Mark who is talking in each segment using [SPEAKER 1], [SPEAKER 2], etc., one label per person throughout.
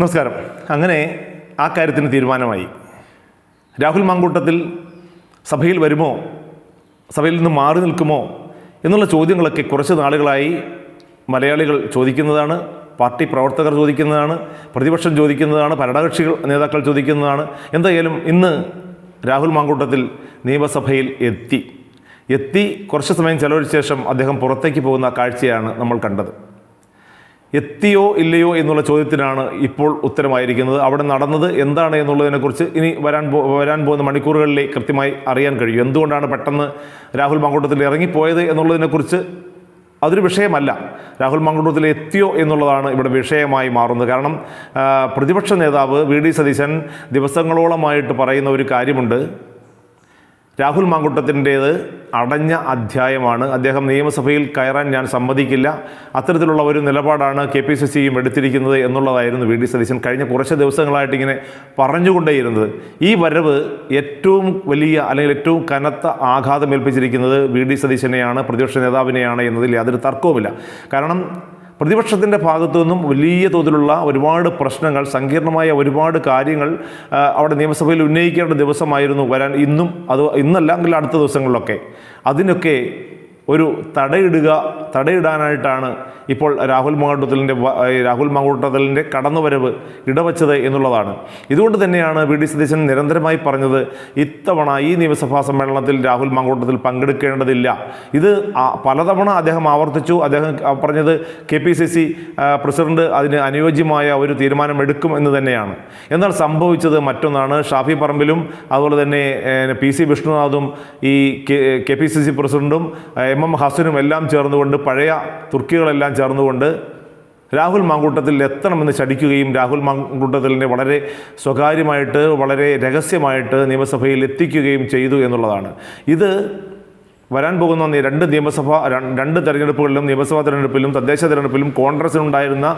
[SPEAKER 1] നമസ്കാരം. അങ്ങനെ ആ കാര്യത്തിന് തീരുമാനമായി. രാഹുൽ മാങ്കൂട്ടത്തിൽ സഭയിൽ വരുമോ? സഭയിൽ നിന്ന് മാറി നിൽക്കുമോ? എന്നുള്ള ചോദ്യങ്ങളൊക്കെ കുറച്ച് നാളുകളായി മലയാളികൾ ചോദിക്കുന്നതാണ് പാർട്ടി പ്രവർത്തകർ ചോദിക്കുന്നതാണ് പ്രതിപക്ഷം ചോദിക്കുന്നതാണ് ഭരണകക്ഷികൾ നേതാക്കൾ ചോദിക്കുന്നതാണ്. എന്തായാലും ഇന്ന് രാഹുൽ മാങ്കൂട്ടത്തിൽ നിയമസഭയിൽ എത്തി. എത്തി കുറച്ച് സമയം ചെലവഴിച്ച ശേഷം അദ്ദേഹം പുറത്തേക്ക് പോകുന്ന കാഴ്ചയാണ് നമ്മൾ കണ്ടത്. എത്തിയോ ഇല്ലയോ എന്നുള്ള ചോദ്യത്തിനാണ് ഇപ്പോൾ ഉത്തരമായിരിക്കുന്നത്. അവിടെ നടന്നത് എന്താണ് എന്നുള്ളതിനെക്കുറിച്ച് ഇനി വരാൻ പോ വരാൻ പോകുന്ന മണിക്കൂറുകളിലെ കൃത്യമായി അറിയാൻ കഴിയും. എന്തുകൊണ്ടാണ് പെട്ടെന്ന് രാഹുൽ മാങ്കൂട്ടത്തിൽ ഇറങ്ങിപ്പോയത് എന്നുള്ളതിനെക്കുറിച്ച് അതൊരു വിഷയമല്ല. രാഹുൽ മാങ്കൂട്ടത്തിൽ എത്തിയോ എന്നുള്ളതാണ് ഇവിടെ വിഷയമായി മാറുന്നത്. കാരണം പ്രതിപക്ഷ നേതാവ് വി ഡി സതീശൻ ദിവസങ്ങളോളമായിട്ട് പറയുന്ന ഒരു കാര്യമുണ്ട്. രാഹുൽ മാങ്കുട്ടത്തിന്റേത് അടഞ്ഞ അധ്യായമാണ്. അദ്ദേഹം നിയമസഭയിൽ കയറാൻ ഞാൻ സമ്മതിക്കില്ല. അത്തരത്തിലുള്ള ഒരു നിലപാടാണ് കെ പി സി സിയും എടുത്തിരിക്കുന്നത് എന്നുള്ളതായിരുന്നു വി ഡി സതീശൻ കഴിഞ്ഞ കുറച്ച് ദിവസങ്ങളായിട്ട് ഇങ്ങനെ പറഞ്ഞുകൊണ്ടേയിരുന്നത്. ഈ വരവ് ഏറ്റവും വലിയ അല്ലെങ്കിൽ ഏറ്റവും കനത്ത ആഘാതം ഏൽപ്പിച്ചിരിക്കുന്നത് വി ഡി സതീശനെയാണ് പ്രതിപക്ഷ നേതാവിനെയാണ് എന്നതിൽ യാതൊരു തർക്കവുമില്ല. കാരണം പ്രതിപക്ഷത്തിന്റെ ഭാഗത്തു നിന്നും വലിയ തോതിലുള്ള ഒരുപാട് പ്രശ്നങ്ങൾ സങ്കീർണമായ ഒരുപാട് കാര്യങ്ങൾ അവിടെ നിയമസഭയിൽ ഉന്നയിക്കേണ്ട ദിവസമായിരുന്നു വരാൻ ഇന്നും അത് ഇന്നല്ലെങ്കിൽ അടുത്ത ദിവസങ്ങളിലൊക്കെ. അതിനൊക്കെ ഒരു തടയിടുക തടയിടാനായിട്ടാണ് ഇപ്പോൾ രാഹുൽ മാങ്കൂട്ടത്തിലിന്റെ രാഹുൽ മാങ്കൂട്ടത്തിലിന്റെ കടന്നുവരവ് ഇടവച്ചത് എന്നുള്ളതാണ്. ഇതുകൊണ്ട് തന്നെയാണ് വി ഡി സതീശൻ നിരന്തരമായി പറഞ്ഞത് ഇത്തവണ ഈ നിയമസഭാ സമ്മേളനത്തിൽ രാഹുൽ മാങ്കൂട്ടത്തിൽ പങ്കെടുക്കേണ്ടതില്ല. ഇത് പലതവണ അദ്ദേഹം ആവർത്തിച്ചു. അദ്ദേഹം പറഞ്ഞത് K P C C president അതിന് അനുയോജ്യമായ ഒരു തീരുമാനം എടുക്കും എന്ന് തന്നെയാണ്. എന്നാൽ സംഭവിച്ചത് മറ്റൊന്നാണ്. ഷാഫി പറമ്പിലും അതുപോലെ തന്നെ പി സി വിഷ്ണുനാഥും ഈ കെ പി സി സി പ്രസിഡന്റും ഏഹ്, എം എം ഹസനും എല്ലാം ചേർന്നുകൊണ്ട് പഴയ തുർക്കികളെല്ലാം ചേർന്നുകൊണ്ട് രാഹുൽ മാങ്കൂട്ടത്തിൽ എത്തണമെന്ന് ശടിക്കുകയും രാഹുൽ മാങ്കൂട്ടത്തിലിനെ വളരെ സ്വകാര്യമായിട്ട് വളരെ രഹസ്യമായിട്ട് നിയമസഭയിൽ എത്തിക്കുകയും ചെയ്തു എന്നുള്ളതാണ്. ഇത് വരാൻ പോകുന്ന രണ്ട് നിയമസഭ രണ്ട് തെരഞ്ഞെടുപ്പുകളിലും നിയമസഭാ തെരഞ്ഞെടുപ്പിലും തദ്ദേശ തെരഞ്ഞെടുപ്പിലും കോൺഗ്രസിനുണ്ടായിരുന്ന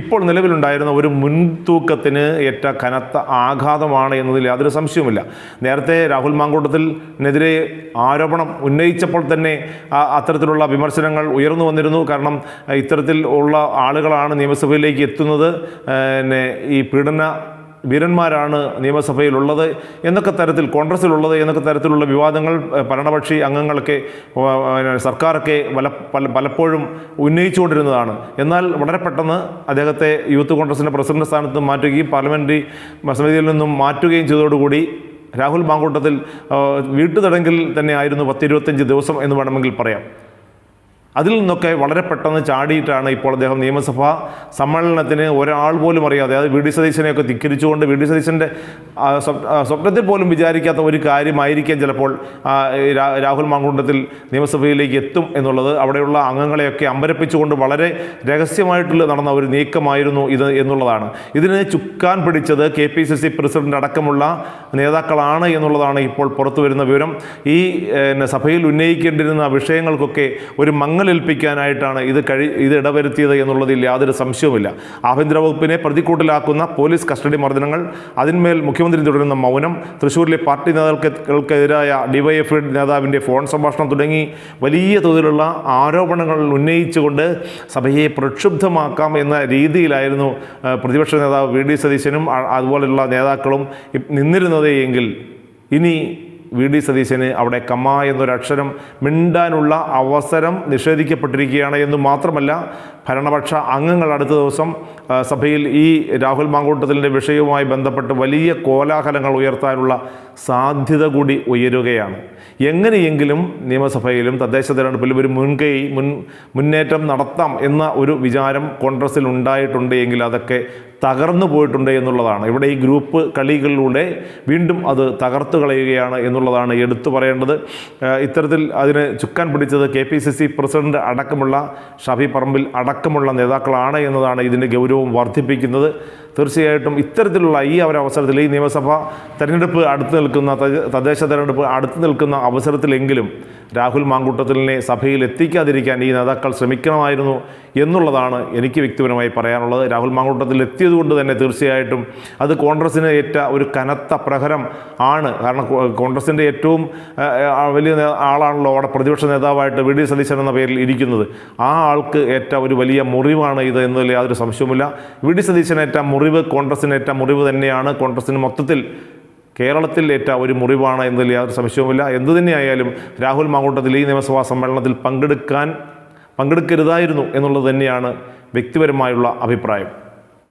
[SPEAKER 1] ഇപ്പോൾ നിലവിലുണ്ടായിരുന്ന ഒരു മുൻതൂക്കത്തിന് ഏറ്റ കനത്ത ആഘാതമാണ് എന്നതിൽ യാതൊരു സംശയവുമില്ല. നേരത്തെ രാഹുൽ മാങ്കൂട്ടത്തിനെതിരെ ആരോപണം ഉന്നയിച്ചപ്പോൾ തന്നെ അത്തരത്തിലുള്ള വിമർശനങ്ങൾ ഉയർന്നു വന്നിരുന്നു. കാരണം ഇത്തരത്തിൽ ഉള്ള ആളുകളാണ് നിയമസഭയിലേക്ക് എത്തുന്നത്. പിന്നെ ഈ പീഡന വീരന്മാരാണ് നിയമസഭയിലുള്ളത് എന്നൊക്കെ തരത്തിൽ കോൺഗ്രസ്സിലുള്ളത് എന്നൊക്കെ തരത്തിലുള്ള വിവാദങ്ങൾ ഭരണപക്ഷി അംഗങ്ങളൊക്കെ സർക്കാരൊക്കെ പല പല പലപ്പോഴും ഉന്നയിച്ചുകൊണ്ടിരുന്നതാണ്. എന്നാൽ വളരെ പെട്ടെന്ന് അദ്ദേഹത്തെ യൂത്ത് കോൺഗ്രസിന്റെ പ്രസിഡന്റ് സ്ഥാനത്ത് മാറ്റുകയും പാർലമെന്ററി സമിതിയിൽ നിന്നും മാറ്റുകയും ചെയ്തതോടുകൂടി രാഹുൽ മാങ്കൂട്ടത്തിൽ വീട്ടുതടങ്കിൽ തന്നെ ആയിരുന്നു പത്തിരുപത്തഞ്ച് ദിവസം എന്ന് വേണമെങ്കിൽ പറയാം. അതിൽ നിന്നൊക്കെ വളരെ പെട്ടെന്ന് ചാടിയിട്ടാണ് ഇപ്പോൾ അദ്ദേഹം നിയമസഭാ സമ്മേളനത്തിന് ഒരാൾ പോലും അറിയാതെ അതായത് വി ഡി സതീശനെയൊക്കെ ധിക്കരിച്ചുകൊണ്ട് വി ഡി സതീശന്റെ സ്വപ്നത്തിൽ പോലും വിചാരിക്കാത്ത ഒരു കാര്യമായിരിക്കാം ചിലപ്പോൾ രാഹുൽ മാങ്കുണ്ടത്തിൽ നിയമസഭയിലേക്ക് എത്തും എന്നുള്ളത്. അവിടെയുള്ള അംഗങ്ങളെയൊക്കെ അമ്പരപ്പിച്ചുകൊണ്ട് വളരെ രഹസ്യമായിട്ടുള്ള നടന്ന ഒരു നീക്കമായിരുന്നു ഇത് എന്നുള്ളതാണ്. ഇതിനെ ചുക്കാൻ പിടിച്ചത് K P C C president അടക്കമുള്ള നേതാക്കളാണ് എന്നുള്ളതാണ് ഇപ്പോൾ പുറത്തു വരുന്ന വിവരം. ഈ സഭയിൽ ഉന്നയിക്കേണ്ടിരുന്ന വിഷയങ്ങൾക്കൊക്കെ ഒരു മങ്ങലേൽപ്പിക്കാനായിട്ടാണ് ഇത് കഴി ഇത് ഇടവരുത്തിയത് എന്നുള്ളതിൽ യാതൊരു സംശയവുമില്ല. ആഭ്യന്തര വകുപ്പിനെ പ്രതിക്കൂട്ടിലാക്കുന്ന പോലീസ് കസ്റ്റഡി മർദ്ദനങ്ങൾ അതിന്മേൽ മുഖ്യമന്ത്രി തുടരുന്ന മൗനം തൃശ്ശൂരിലെ പാർട്ടി നേതാക്കൾക്കെതിരായ ഡിവൈഎഫ് നേതാവിന്റെ ഫോൺ സംഭാഷണം തുടങ്ങി വലിയ തോതിലുള്ള ആരോപണങ്ങൾ ഉന്നയിച്ചുകൊണ്ട് സഭയെ പ്രക്ഷുബ്ധമാക്കാം എന്ന രീതിയിലായിരുന്നു പ്രതിപക്ഷ നേതാവ് വി. ഡി. സതീശനും അതുപോലെയുള്ള നേതാക്കളും നിന്നിരുന്നത് ഇനി വി ഡി സതീശന് അവിടെ കമ്മ എന്നൊരക്ഷരം മിണ്ടാനുള്ള അവസരം നിഷേധിക്കപ്പെട്ടിരിക്കുകയാണ് എന്ന് മാത്രമല്ല ഭരണപക്ഷ അംഗങ്ങൾ അടുത്ത ദിവസം സഭയിൽ ഈ രാഹുൽ മാങ്കൂട്ടത്തിലിന്റെ വിഷയവുമായി ബന്ധപ്പെട്ട് വലിയ കോലാഹലങ്ങൾ ഉയർത്താനുള്ള സാധ്യത കൂടി ഉയരുകയാണ്. എങ്ങനെയെങ്കിലും നിയമസഭയിലും തദ്ദേശ തെരഞ്ഞെടുപ്പിലും ഒരു മുൻകൈ മുൻ മുന്നേറ്റം നടത്താം എന്ന ഒരു വിചാരം കോൺഗ്രസിൽ ഉണ്ടായിട്ടുണ്ട് എങ്കിൽ അതൊക്കെ തകർന്നു പോയിട്ടുണ്ട് എന്നുള്ളതാണ്. ഇവിടെ ഈ ഗ്രൂപ്പ് കളികളിലൂടെ വീണ്ടും അത് തകർത്തു കളയുകയാണ് എന്നുള്ളതാണ് എടുത്തു പറയേണ്ടത്. ഇത്തരത്തിൽ അതിന് ചുക്കാൻ പിടിച്ചത് K P C C president അടക്കമുള്ള ഷാഫി പറമ്പിൽ അടക്കമുള്ള നേതാക്കളാണ് എന്നതാണ് ഇതിന്റെ ഗൗരവം വർദ്ധിപ്പിക്കുന്നത്. തീർച്ചയായിട്ടും ഇത്തരത്തിലുള്ള ഈ ഒരു അവസരത്തിൽ ഈ നിയമസഭ തെരഞ്ഞെടുപ്പ് അടുത്ത് നിൽക്കുന്ന തദ്ദ- തദ്ദേശ തെരഞ്ഞെടുപ്പ് അടുത്ത് നിൽക്കുന്ന അവസരത്തിലെങ്കിലും രാഹുൽ മാങ്കൂട്ടത്തിലിനെ സഭയിൽ എത്തിക്കാതിരിക്കാൻ ഈ നേതാക്കൾ ശ്രമിക്കണമായിരുന്നു എന്നുള്ളതാണ് എനിക്ക് വ്യക്തിപരമായി പറയാനുള്ളത്. രാഹുൽ മാങ്കൂട്ടത്തിൽ എത്തിയതുകൊണ്ട് തന്നെ തീർച്ചയായിട്ടും അത് കോൺഗ്രസ്സിന് ഏറ്റ ഒരു കനത്ത പ്രഹരം ആണ്. കാരണം കോൺഗ്രസിന്റെ ഏറ്റവും വലിയ ആളാണല്ലോ അവിടെ പ്രതിപക്ഷ നേതാവായിട്ട് വി ഡി സതീശൻ എന്ന പേരിൽ ഇരിക്കുന്നത്. ആ ആൾക്ക് ഏറ്റ ഒരു വലിയ മുറിവാണ് ഇത് എന്നതിൽ യാതൊരു സംശയവുമില്ല. വി ഡി സതീശൻ ഏറ്റ മുറിവ് കോൺഗ്രസിനേറ്റ മുറിവ് തന്നെയാണ്. കോൺഗ്രസിന് മൊത്തത്തിൽ കേരളത്തിൽ ഏറ്റ ഒരു മുറിവാണ് എന്നതിൽ യാതൊരു സംശയവുമില്ല. എന്തു തന്നെയായാലും രാഹുൽ മാങ്കൂട്ടത്തിൽ ഈ നിയമസഭാ സമ്മേളനത്തിൽ പങ്കെടുക്കാൻ പങ്കെടുക്കരുതായിരുന്നു എന്നുള്ളത് തന്നെയാണ് വ്യക്തിപരമായുള്ള അഭിപ്രായം.